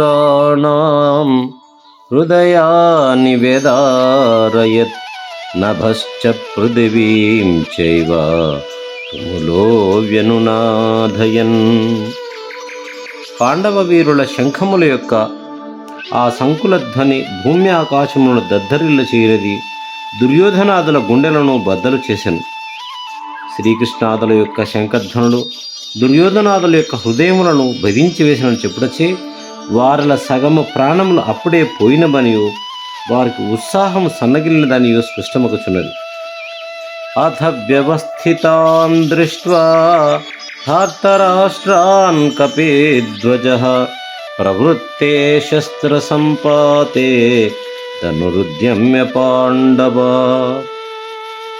सघोषोदार्तराष्ट्राणां हृदयानि व्यदारयत् नभश्च पृथिवीं चैव तुमुलो వ్యనునాథయన్ పాండవ వీరుల శంఖముల యొక్క ఆ సంకుల ధ్వని భూమి ఆకాశములను దద్దరిల్ల చేయనది దుర్యోధనాదుల గుండెలను బద్దలు చేసెను శ్రీకృష్ణాదుల యొక్క శంఖధ్వనులు దుర్యోధనాదుల యొక్క హృదయములను భదించి వేసిన చెప్పుడచే వారిల సగము ప్రాణములు అప్పుడే పోయినమనియు వారికి ఉత్సాహం సన్నగిలినదనియో స్పష్టమగుచున్నది. అథ వ్యవస్థితాన్ దృష్ట్వా ధార్తరాష్ట్రాన్ కపేధ్వజ ప్రవృత్తే శస్త్రసంపాతే ధనురుద్యమ్య పాండవ।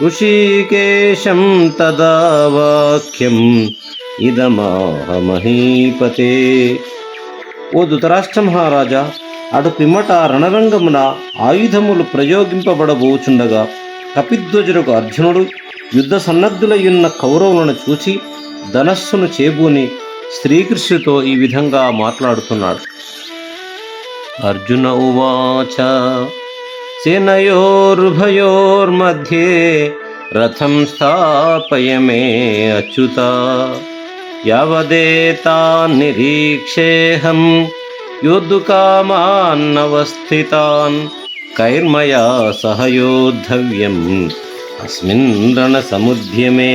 ఋషికేశం తదా వాక్యం ఇదమాహమహీపతే. ఓ ధృతరాష్ట్ర మహారాజా అటు పిమ్మట రణరంగమున ఆయుధములు ప్రయోగింపబడబోచుండగా కపిధ్వజులకు అర్జునుడు యుద్ధ సన్నద్ధులయ్యున్న కౌరవులను చూచి ధనస్సును చేబూని శ్రీకృష్ణుతో ఈ విధంగా మాట్లాడుతున్నాడు. అర్జున ఉవాచ सेनयोरुभयोर्मध्ये रथं स्थापय मे अच्युता यावदेतान् निरीक्षेऽहं योद्धुकामान्नवस्थितान् कैर्मया सह योद्धव्यम् అస్మిన్ రణ సముద్యమే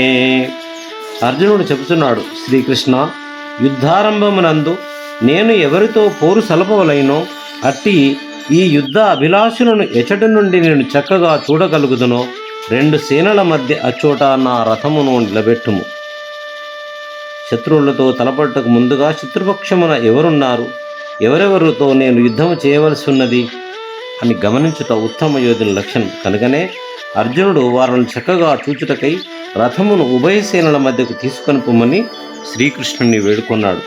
అర్జునుడు చెబుతున్నాడు శ్రీకృష్ణ యుద్ధారంభమునందు నేను ఎవరితో పోరు సలపవలైనో అట్టి ఈ యుద్ధ అభిలాషులను ఎచటి నుండి నేను చక్కగా చూడగలుగుదునో. రెండు సేనల మధ్య అచ్చోట నా రథమును నిలబెట్టుము. శత్రువులతో తలపట్టకు ముందుగా శత్రుపక్షమున ఎవరున్నారు? ఎవరెవరితో నేను యుద్ధము చేయవలసి ఉన్నది అని గమనించుట ఉత్తమ యోధుని లక్షణం కనుకనే అర్జునుడు వారిని చక్కగా చూచుటకై రథమును ఉభయ సేనల మధ్యకు తీసుకొని పొమ్మని శ్రీకృష్ణుని వేడుకొన్నాడు.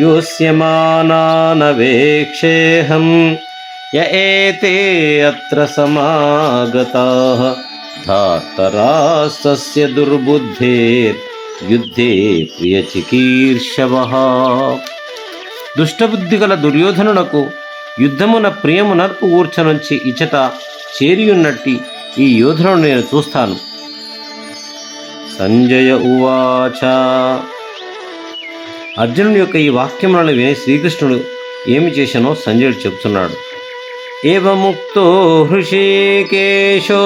యోస్యమానానవేక్షేహం య ఏతే అత్ర సమాగతాః ధార్తరాస్తస్య దుర్బుద్ధేర్ యుద్ధే ప్రియచికీర్షవ దుష్టబుద్ధి గల దుర్యోధనునకు యుద్ధమున ప్రియమునర్పు ఊర్చనుంచి ఇచట చేరియున్నట్టి ఈ యోధులను నేను చూస్తాను. సంజయ ఉవాచ। అర్జునుని యొక్క ఈ వాక్యములను విని శ్రీకృష్ణుడు ఏమి చేశానో సంజయుడు చెబుతున్నాడు. एवमुक्तो हृषिकेशो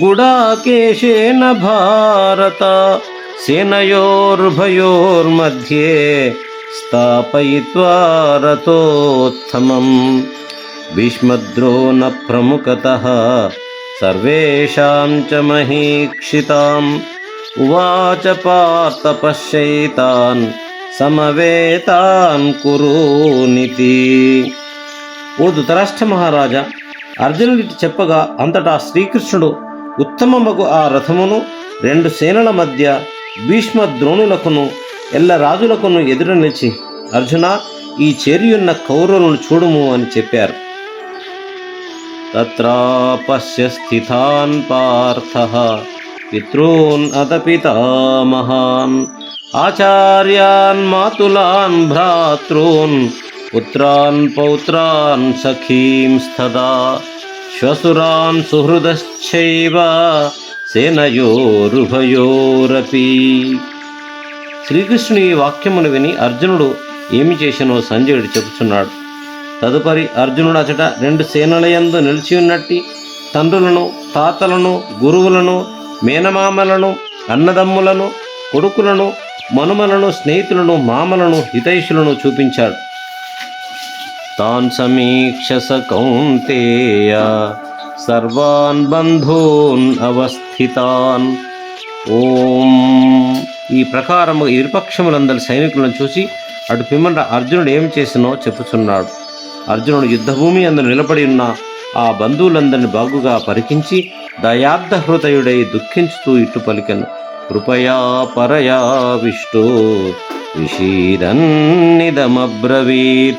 गुडाकेशेन भारत। सेनयोर्भयोर्मध्ये स्थापयित्वा रतोत्तमम् भीष्मद्रोणप्रमुखतः सर्वेषां च महीक्षिताम्। उवाच पार्थपश्यैतान् समवेतान् कुरूनिति। ఓ ధృతరాష్ట్ర మహారాజా. అర్జునుడికి చెప్పగా అంతటా శ్రీకృష్ణుడు ఉత్తమమగు ఆ రథమును రెండు సేనల మధ్య భీష్మ ద్రోణులకును ఎల్ల రాజులకును ఎదురు నిలిచి అర్జున ఈ చేరియున్న కౌరవులను చూడుము అని చెప్పారు. తత్రాపశ్య స్థితాన్ పార్థ. పితॄన్ అత పితామహాన్. ఆచార్యాన్ మాతులాన్ భ్రాతॄన్. పుత్రాన్ పౌత్రాన్ సఖీంస్తదా శ్వశురాన్ సుహృదశ్చైవ సేనయోరుభయోరపి శ్రీకృష్ణుని ఈ వాక్యమును విని అర్జునుడు ఏమి చేసినో సంజయుడు చెబుతున్నాడు. తదుపరి అర్జునుడు అచట రెండు సేనలయందు నిలిచి ఉన్నట్టి తండ్రులను తాతలను గురువులను మేనమామలను అన్నదమ్ములను కొడుకులను మనుమలను స్నేహితులను మామలను హితైషులను చూపించాడు. తాన్ సమీక్ష కౌంతేయ సర్వాన్ బంధూన్ అవస్థితాన్ ఓం ఈ ప్రకారము ఇరుపక్షములందరి సైనికులను చూసి అటు పిమ్మట అర్జునుడు ఏం చేసినో చెప్పుచున్నాడు. అర్జునుడు యుద్ధభూమి అందరు నిలబడి ఉన్న ఆ బంధువులందరిని బాగుగా పరికించి దయార్థ హృదయుడై దుఃఖించుతూ ఇట్టు పలికను. కృపయా పరయా విష్ణు విషీదన్నిదమబ్రవీత్.